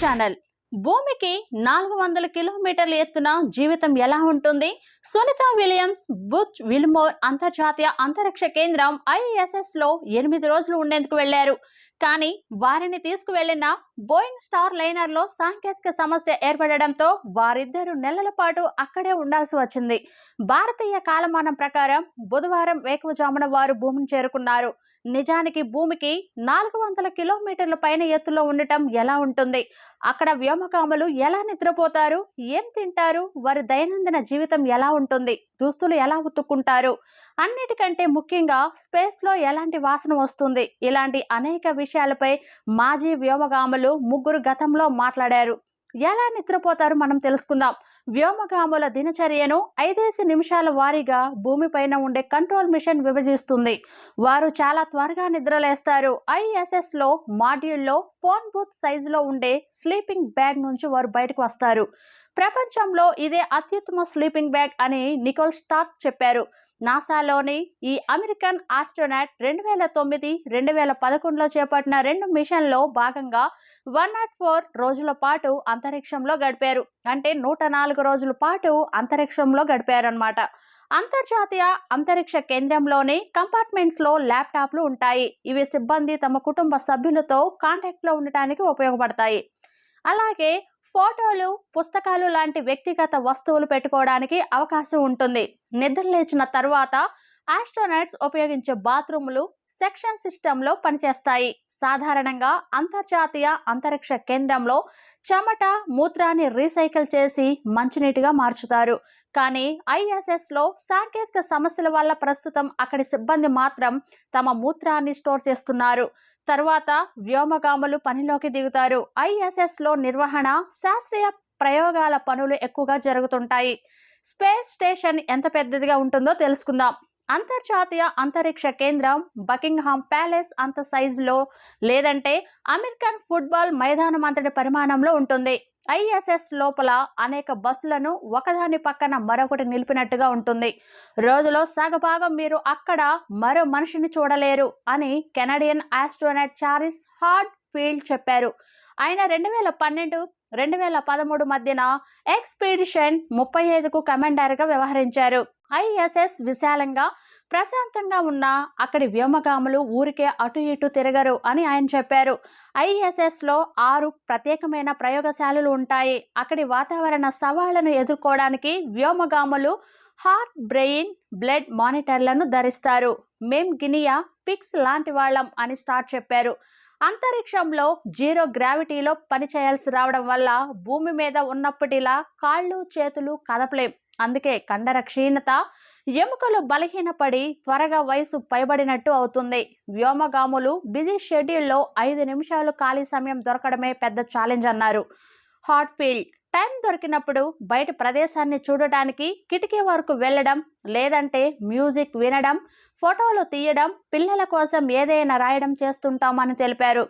Channel. భూమికి నాలుగు వందల కిలోమీటర్ల ఎత్తున జీవితం ఎలా ఉంటుంది? సునీత విలియమ్స్ బుచ్ విల్మోర్ అంతర్జాతీయ అంతరిక్ష కేంద్రం ఐఎస్ఎస్లో ఎనిమిది రోజులు ఉండేందుకు వెళ్ళారు కానీ వారిని తీసుకువెళ్ళిన బోయింగ్ స్టార్ లైనర్లో సాంకేతిక సమస్య ఏర్పడడంతో వారిద్దరు నెలల పాటు అక్కడే ఉండాల్సి వచ్చింది. భారతీయ కాలమానం ప్రకారం బుధవారం వేకువజామున వారు భూమిని చేరుకున్నారు. నిజానికి భూమికి నాలుగు వందల కిలోమీటర్ల పైన ఎత్తులో ఉండటం ఎలా ఉంటుంది? అక్కడ వ్యోమకాములు ఎలా నిద్రపోతారు? ఏం తింటారు? వారి దైనందిన జీవితం ఎలా ఉంటుంది? దుస్తులు ఎలా ఉతుక్కుంటారు? అన్నిటికంటే ముఖ్యంగా స్పేస్లో ఎలాంటి వాసన వస్తుంది? ఇలాంటి అనేక విషయాలపై మాజీ వ్యోమగాములు ముగ్గురు గతంలో మాట్లాడారు. ఎలా నిద్రపోతారు మనం తెలుసుకుందాం. వ్యోమగాముల దినచర్యను ఐదేసి నిమిషాల వారీగా భూమిపైన ఉండే కంట్రోల్ మిషన్ విభజిస్తుంది. వారు చాలా త్వరగా నిద్రలేస్తారు. ఐఎస్ఎస్లో మాడ్యూల్లో ఫోన్ బూత్ సైజులో ఉండే స్లీపింగ్ బ్యాగ్ నుంచి వారు బయటకు వస్తారు. ప్రపంచంలో ఇదే అత్యుత్తమ స్లీపింగ్ బ్యాగ్ అని నికోల్ స్టార్క్ చెప్పారు. నాసాలోని ఈ అమెరికన్ ఆస్ట్రోనాట్ రెండు వేల తొమ్మిది రెండు వేల పదకొండులో చేపట్టిన రెండు మిషన్లో భాగంగా వన్ నాట్ ఫోర్ రోజుల పాటు అంతరిక్షంలో గడిపారు. అంటే నూట నాలుగు రోజుల పాటు అంతరిక్షంలో గడిపారు అనమాట అంతర్జాతీయ అంతరిక్ష కేంద్రంలోని కంపార్ట్మెంట్స్లో ల్యాప్టాప్లు ఉంటాయి. ఇవి సిబ్బంది తమ కుటుంబ సభ్యులతో కాంటాక్ట్లో ఉండటానికి ఉపయోగపడతాయి. అలాగే ఫోటోలు పుస్తకాలు లాంటి వ్యక్తిగత వస్తువులు పెట్టుకోవడానికి అవకాశం ఉంటుంది. నిద్ర లేచిన తర్వాత ఆస్ట్రోనట్స్ ఉపయోగించే బాత్రూములు సెక్షన్ సిస్టంలో పనిచేస్తాయి. సాధారణంగా అంతర్జాతీయ అంతరిక్ష కేంద్రంలో చెమట మూత్రాన్ని రీసైకిల్ చేసి మంచినీటిగా మార్చుతారు. కానీ ఐఎస్ఎస్లో సాంకేతిక సమస్యల వల్ల ప్రస్తుతం అక్కడి సిబ్బంది మాత్రం తమ మూత్రాన్ని స్టోర్ చేస్తున్నారు. తర్వాత వ్యోమగాములు పనిలోకి దిగుతారు. ఐఎస్ఎస్లో నిర్వహణ శాస్త్రీయ ప్రయోగాల పనులు ఎక్కువగా జరుగుతుంటాయి. స్పేస్ స్టేషన్ ఎంత పెద్దదిగా ఉంటుందో తెలుసుకుందాం. అంతర్జాతీయ అంతరిక్ష కేంద్రం బకింగ్హామ్ ప్యాలెస్ అంత సైజులో లేదంటే అమెరికన్ ఫుట్బాల్ మైదానం అంతటి పరిమాణంలో ఉంటుంది. ఐఎస్ఎస్ లోపల అనేక బస్సులను ఒకదాని పక్కన మరొకటి నిలిపినట్టుగా ఉంటుంది. రోజులో సగభాగం మీరు అక్కడ మరో మనిషిని చూడలేరు అని Canadian astronaut Chris Hadfield చెప్పారు. ఆయన రెండు వేల పన్నెండు రెండు వేల పదమూడు మధ్యన ఎక్స్పీడిషన్ ముప్పై ఐదుకు కమాండర్గా వ్యవహరించారు. ఐఎస్ఎస్ విశాలంగా ప్రశాంతంగా ఉన్న అక్కడి వ్యోమగాములు ఊరికే అటు ఇటు తిరగరు అని ఆయన చెప్పారు. ఐఎస్ఎస్లో ఆరు ప్రత్యేకమైన ప్రయోగశాలలు ఉంటాయి. అక్కడి వాతావరణ సవాళ్ళను ఎదుర్కోవడానికి వ్యోమగాములు హార్ట్ బ్రెయిన్ బ్లడ్ మానిటర్లను ధరిస్తారు. మేం గినియా పిక్స్ లాంటి వాళ్ళం అని స్టార్ట్ చెప్పారు. అంతరిక్షంలో జీరో గ్రావిటీలో పనిచేయాల్సి రావడం వల్ల భూమి మీద ఉన్నప్పటిలా కాళ్ళు చేతులు కదపలేం. అందుకే కండర క్షీణత ఎముకలు బలహీనపడి త్వరగా వయసు పైబడినట్టు అవుతుంది. వ్యోమగాములు బిజీ షెడ్యూల్లో ఐదు నిమిషాలు ఖాళీ సమయం దొరకడమే పెద్ద ఛాలెంజ్ అన్నారు. హార్ట్ఫీల్డ్ టైం దొరికినప్పుడు బయట ప్రదేశాన్ని చూడటానికి కిటికీ వరకు వెళ్ళడం లేదంటే మ్యూజిక్ వినడం ఫోటోలు తీయడం పిల్లల కోసం ఏదైనా రాయడం చేస్తుంటామని తెలిపారు.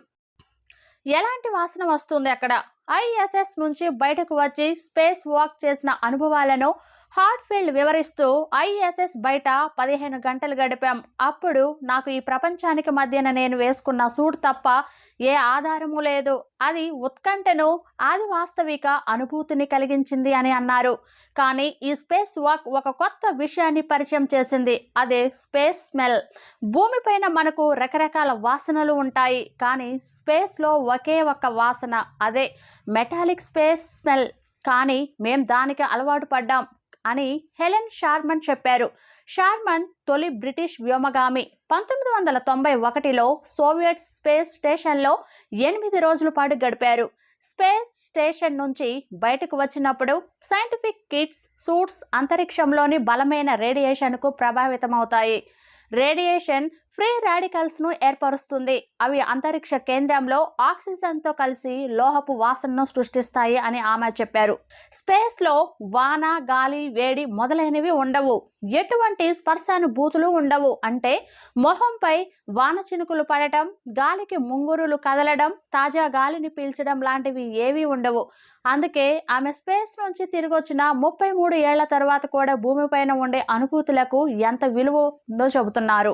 ఎలాంటి వాసన వస్తుంది అక్కడ? ఐఎస్ఎస్ నుంచి బయటకు వచ్చి స్పేస్ వాక్ చేసిన అనుభవాలను హార్ట్ ఫీల్డ్ వివరిస్తూ ఐఎస్ఎస్ బయట పదిహేను గంటలు గడిపాం. అప్పుడు నాకు ఈ ప్రపంచానికి మధ్యన నేను వేసుకున్న సూట్ తప్ప ఏ ఆధారము లేదు. అది ఉత్కంఠను ఆది వాస్తవిక అనుభూతిని కలిగించింది అని అన్నారు. కానీ ఈ స్పేస్ వాక్ ఒక కొత్త విషయాన్ని పరిచయం చేసింది. అదే స్పేస్ స్మెల్. భూమిపైన మనకు రకరకాల వాసనలు ఉంటాయి. కానీ స్పేస్లో ఒకే ఒక్క వాసన. అదే మెటాలిక్ స్పేస్ స్మెల్. కానీ మేం దానికి అలవాటు పడ్డాం. అని హెలెన్ షార్మన్ చెప్పారు. షార్మన్ తొలి బ్రిటిష్ వ్యోమగామి. పంతొమ్మిది వందల తొంభై ఒకటిలో సోవియట్ స్పేస్ స్టేషన్లో ఎనిమిది రోజుల పాటు గడిపారు. స్పేస్ స్టేషన్ నుంచి బయటకు వచ్చినప్పుడు సైంటిఫిక్ కిట్స్ సూట్స్ అంతరిక్షంలోని బలమైన రేడియేషన్కు ప్రభావితమవుతాయి. రేడియేషన్ ఫ్రీ రాడికల్స్ను ఏర్పరుస్తుంది. అవి అంతరిక్ష కేంద్రంలో ఆక్సిజన్తో కలిసి లోహపు వాసనను సృష్టిస్తాయి అని ఆమె చెప్పారు. స్పేస్లో వాన గాలి వేడి మొదలైనవి ఉండవు. ఎటువంటి స్పర్శానుభూతులు ఉండవు. అంటే మొహంపై వాన చినుకులు పడటం గాలికి ముంగురులు కదలడం తాజా గాలిని పీల్చడం లాంటివి ఏవీ ఉండవు. అందుకే ఆమె స్పేస్ నుంచి తిరిగి వచ్చిన ముప్పై మూడు ఏళ్ళ తర్వాత కూడా భూమిపైన ఉండే అనుభూతులకు ఎంత విలువ ఉందో చెబుతున్నారు.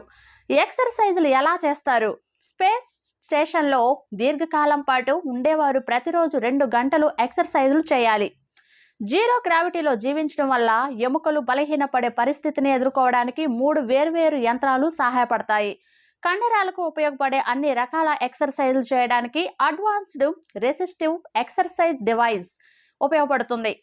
ఎక్సర్సైజులు ఎలా చేస్తారు? స్పేస్ స్టేషన్లో దీర్ఘకాలం పాటు ఉండేవారు ప్రతిరోజు రెండు గంటలు ఎక్సర్సైజులు చేయాలి. జీరో గ్రావిటీలో జీవించడం వల్ల ఎముకలు బలహీనపడే పరిస్థితిని ఎదుర్కోవడానికి మూడు వేర్వేరు యంత్రాలు సహాయపడతాయి. కండరాలకు ఉపయోగపడే అన్ని రకాల ఎక్సర్సైజులు చేయడానికి అడ్వాన్స్డ్ రెసిస్టివ్ ఎక్సర్సైజ్ డివైస్ ఉపయోగపడుతుంది.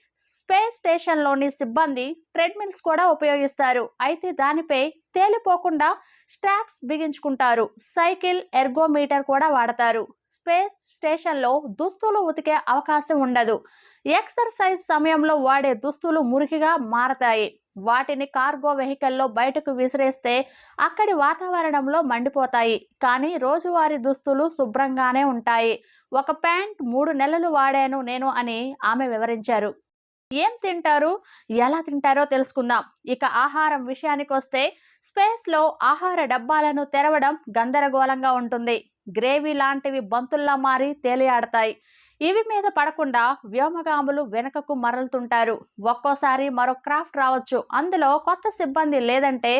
స్పేస్ స్టేషన్లోని సిబ్బంది ట్రెడ్మిల్స్ కూడా ఉపయోగిస్తారు. అయితే దానిపై తేలిపోకుండా స్ట్రాప్స్ బిగించుకుంటారు. సైకిల్ ఎర్గోమీటర్ కూడా వాడతారు. స్పేస్ స్టేషన్లో దుస్తులు ఉతికే అవకాశం ఉండదు. ఎక్సర్సైజ్ సమయంలో వాడే దుస్తులు మురికిగా మారతాయి. వాటిని కార్గో వెహికల్లో బయటకు విసిరేస్తే అక్కడి వాతావరణంలో మండిపోతాయి. కానీ రోజువారీ దుస్తులు శుభ్రంగానే ఉంటాయి. ఒక ప్యాంట్ మూడు నెలలు వాడాను నేను అని ఆమె వివరించారు. ఏం తింటారు? ఎలా తింటారో తెలుసుకుందాం. ఇక ఆహారం విషయానికి వస్తే స్పేస్లో ఆహార డబ్బాలను తెరవడం గందరగోళంగా ఉంటుంది. గ్రేవీ లాంటివి బంతుల్లా మారి తేలియాడతాయి. ఇవి మీద పడకుండా వ్యోమగాములు వెనకకు మరలుతుంటారు. ఒక్కోసారి మరో క్రాఫ్ట్ రావచ్చు. అందులో కొత్త సిబ్బంది లేదంటే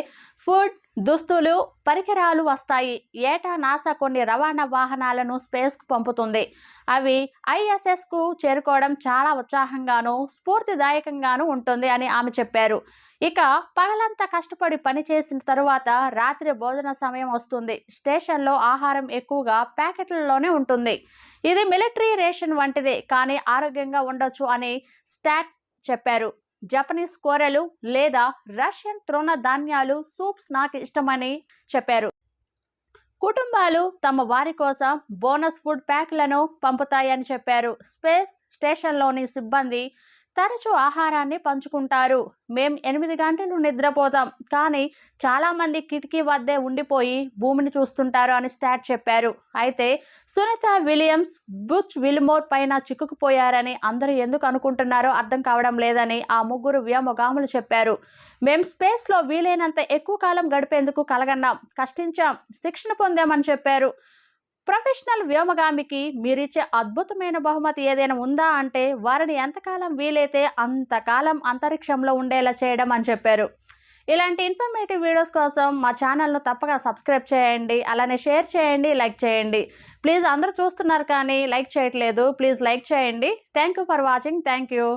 ఫుడ్ దుస్తులు పరికరాలు వస్తాయి. ఏటా నాసా కొన్ని రవాణా వాహనాలను స్పేస్కు పంపుతుంది. అవి ఐఎస్ఎస్కు చేరుకోవడం చాలా ఉత్సాహంగాను స్ఫూర్తిదాయకంగాను ఉంటుంది అని ఆమె చెప్పారు. ఇక పగలంతా కష్టపడి పనిచేసిన తరువాత రాత్రి భోజన సమయం వస్తుంది. స్టేషన్లో ఆహారం ఎక్కువగా ప్యాకెట్లలోనే ఉంటుంది. ఇది మిలిటరీ రేషన్ వంటిదే కానీ ఆరోగ్యంగా ఉండొచ్చు అని స్టాట్ చెప్పారు. జపనీస్ కూరలు లేదా రష్యన్ తృణ ధాన్యాలు సూప్స్ నాకు ఇష్టమని చెప్పారు. కుటుంబాలు తమ వారి కోసం బోనస్ ఫుడ్ ప్యాక్లను పంపుతాయని చెప్పారు. స్పేస్ స్టేషన్లోని సిబ్బంది తరచూ ఆహారాన్ని పంచుకుంటారు. మేం ఎనిమిది గంటలు నిద్రపోతాం. కానీ చాలామంది కిటికీ వద్దే ఉండిపోయి భూమిని చూస్తుంటారు అని స్టాట్ చెప్పారు. అయితే సునీత విలియమ్స్ బుచ్ విల్మోర్ పైన చిక్కుకుపోయారని అందరూ ఎందుకు అనుకుంటున్నారో అర్థం కావడం లేదని ఆ ముగ్గురు వ్యోమగాములు చెప్పారు. మేం స్పేస్లో వీలైనంత ఎక్కువ కాలం గడిపేందుకు కలగన్నాం. కష్టించాం. శిక్షణ పొందామని చెప్పారు. ప్రొఫెషనల్ వ్యోమగామికి మీరిచ్చే అద్భుతమైన బహుమతి ఏదైనా ఉందా అంటే వారిని ఎంతకాలం వీలైతే అంతకాలం అంతరిక్షంలో ఉండేలా చేయడం అని చెప్పారు. ఇలాంటి ఇన్ఫర్మేటివ్ వీడియోస్ కోసం మా ఛానల్ను తప్పగా సబ్స్క్రైబ్ చేయండి అలానే షేర్ చేయండి లైక్ చేయండి. ప్లీజ్ అందరూ చూస్తున్నారు కానీ లైక్ చేయట్లేదు. ప్లీజ్ లైక్ చేయండి. Thank you for watching thank you